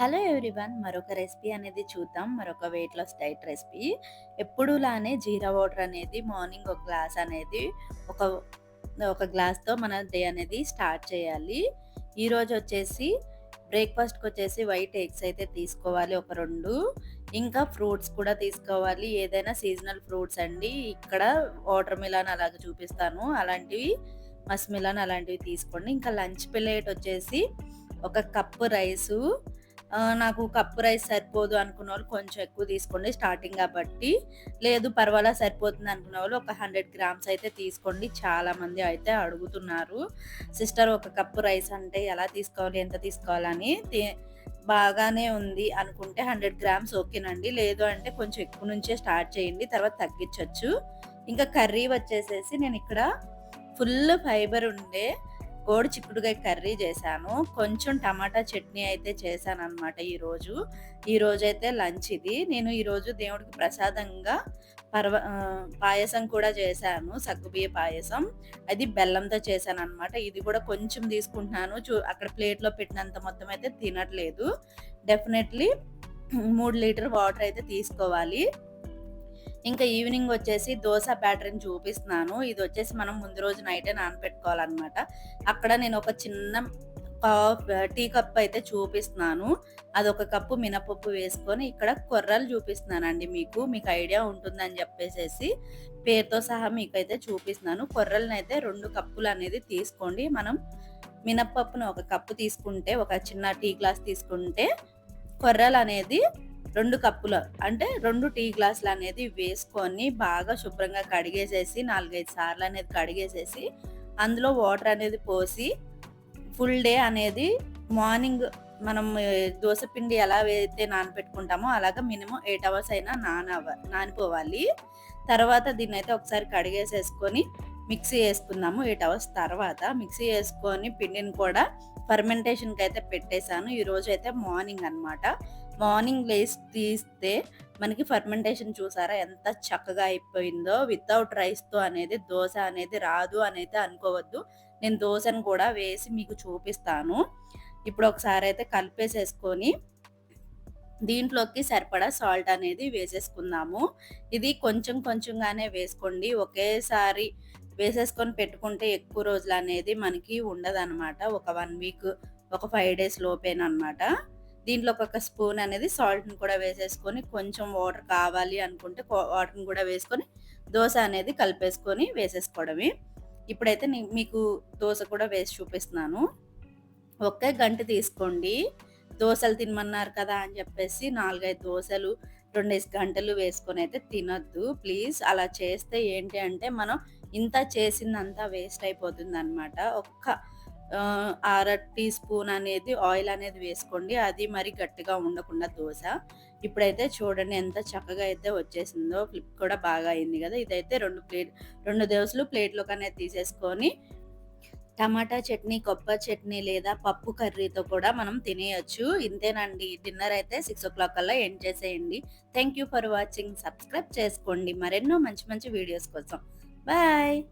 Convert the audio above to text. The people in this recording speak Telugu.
హలో ఎవ్రీవన్ మరొక రెసిపీ అనేది చూద్దాం. మరొక వెయిట్ లాస్ డైట్ రెసిపీ. ఎప్పుడులానే జీరా వాటర్ అనేది మార్నింగ్ ఒక గ్లాస్ అనేది ఒక ఒక గ్లాస్తో మన డే అనేది స్టార్ట్ చేయాలి. ఈరోజు వచ్చేసి బ్రేక్ఫాస్ట్కి వచ్చేసి వైట్ ఎగ్స్ అయితే తీసుకోవాలి ఒక రెండు. ఇంకా ఫ్రూట్స్ కూడా తీసుకోవాలి. ఏదైనా సీజనల్ ఫ్రూట్స్ అండి. ఇక్కడ వాటర్ మిలాన్ అలాగే చూపిస్తాను. అలాంటివి మస్ మిలాన్ అలాంటివి తీసుకోండి. ఇంకా లంచ్ ప్లేట్ వచ్చేసి ఒక కప్పు రైసు నాకు కప్పు రైస్ సరిపోదు అనుకున్న వాళ్ళు కొంచెం ఎక్కువ తీసుకోండి స్టార్టింగ్ కాబట్టి లేదు పర్వాలా సరిపోతుంది అనుకున్న వాళ్ళు ఒక హండ్రెడ్ గ్రామ్స్ అయితే తీసుకోండి. చాలామంది అయితే అడుగుతున్నారు సిస్టర్ ఒక కప్పు రైస్ అంటే ఎలా తీసుకోవాలి ఎంత తీసుకోవాలని? బాగానే ఉంది అనుకుంటే హండ్రెడ్ గ్రామ్స్ ఓకేనండి లేదు అంటే కొంచెం ఎక్కువ నుంచే స్టార్ట్ చేయండి తర్వాత తగ్గించవచ్చు ఇంకా కర్రీ వచ్చేసేసి నేను ఇక్కడ ఫుల్ ఫైబర్ ఉండే కోడి చిక్కుడుకాయ కర్రీ చేశాను. కొంచెం టమాటా చట్నీ అయితే చేశాను అనమాట ఈరోజు. ఈరోజు అయితే లంచ్ ఇది. నేను ఈరోజు దేవుడికి ప్రసాదంగా పర్వ పాయసం కూడా చేశాను సగ్గుబియ్య పాయసం. అది బెల్లంతో చేశాను అనమాట ఇది కూడా కొంచెం తీసుకుంటున్నాను. చూ అక్కడ ప్లేట్లో పెట్టినంత మొత్తం అయితే తినట్లేదు. డెఫినెట్లీ మూడు లీటర్ వాటర్ అయితే తీసుకోవాలి. ఇంకా ఈవినింగ్ వచ్చేసి దోశ బ్యాటరీని చూపిస్తున్నాను. ఇది వచ్చేసి మనం ముందు రోజు నైటే నానపెట్టుకోవాలన్నమాట. అక్కడ నేను ఒక చిన్న టీ కప్ అయితే చూపిస్తున్నాను. అది ఒక కప్పు మినపప్పు వేసుకొని ఇక్కడ కొర్రలు చూపిస్తున్నానండి మీకు. మీకు ఐడియా ఉంటుందని చెప్పేసి పేరుతో సహా మీకైతే చూపిస్తున్నాను. కొర్రలను అయితే రెండు కప్పులు అనేది తీసుకోండి. మనం మినపప్పును ఒక కప్పు తీసుకుంటే ఒక చిన్న టీ గ్లాస్ తీసుకుంటే కొర్రలు అనేది రెండు కప్పులు అంటే రెండు టీ గ్లాసులు అనేది వేసుకొని బాగా శుభ్రంగా కడిగేసేసి నాలుగైదు సార్లు అనేది కడిగేసేసి అందులో వాటర్ అనేది పోసి ఫుల్ డే అనేది మార్నింగ్ మనం దోశ పిండి ఎలా అయితే నానపెట్టుకుంటామో అలాగా మినిమం ఎయిట్ అవర్స్ అయినా నానవ నానిపోవాలి. తర్వాత దీన్ని అయితే ఒకసారి కడిగేసేసుకొని మిక్సీ వేసుకుందాము ఎయిట్ అవర్స్ తర్వాత. మిక్సీ వేసుకొని పిండిని కూడా ఫర్మెంటేషన్కి అయితే పెట్టేశాను. ఈరోజు అయితే మార్నింగ్ అనమాట మార్నింగ్ లేస్ తీస్తే మనకి ఫర్మెంటేషన్ చూసారా? ఎంత చక్కగా అయిపోయిందో. వితౌట్ రైస్తో అనేది దోశ అనేది రాదు అనేది అనుకోవద్దు. నేను దోశను కూడా వేసి మీకు చూపిస్తాను. ఇప్పుడు ఒకసారి అయితే కలిపేసేసుకొని దీంట్లోకి సరిపడా సాల్ట్ అనేది వేసేసుకుందాము. ఇది కొంచెం కొంచెంగానే వేసుకోండి. ఒకేసారి వేసేసుకొని పెట్టుకుంటే ఎక్కువ రోజులు అనేది మనకి ఉండదన్నమాట. ఒక వన్ వీక్ ఒక ఫైవ్ డేస్ లోపేనమాట దీంట్లో ఒక స్పూన్ అనేది సాల్ట్ని కూడా వేసేసుకొని కొంచెం వాటర్ కావాలి అనుకుంటే వాటర్ని కూడా వేసుకొని దోశ అనేది కలిపేసుకొని వేసేసుకోవడమే. ఇప్పుడైతే మీకు దోశ కూడా వేసి చూపిస్తున్నాను. ఒకే గంట తీసుకోండి. దోశలు తినమన్నారు కదా అని చెప్పేసి నాలుగైదు దోశలు రెండేసి గంటలు వేసుకొని అయితే తినొద్దు. ప్లీజ్ అలా చేస్తే ఏంటి అంటే మనం ఇంత చేసిందంతా వేస్ట్ అయిపోతుంది అనమాట ఒక్క అర టీ స్పూన్ అనేది ఆయిల్ అనేది వేసుకోండి. అది మరి గట్టిగా ఉండకుండా దోశ. ఇప్పుడైతే చూడండి ఎంత చక్కగా అయితే వచ్చేసిందో. ఫ్లిప్ కూడా బాగా అయింది కదా. ఇదైతే రెండు ప్లేట్ రెండు దోశలు ప్లేట్లోకి అనేది తీసేసుకొని టమాటా చట్నీ కొబ్బరి చట్నీ లేదా పప్పు కర్రీతో కూడా మనం తినేయచ్చు. ఇంతేనండి. డిన్నర్ అయితే సిక్స్ ఓ క్లాక్ కల్లా ఎండ్ చేసేయండి. Thank you for watching. Subscribe చేసుకోండి. మరెన్నో మంచి మంచి వీడియోస్ కోసం. బాయ్.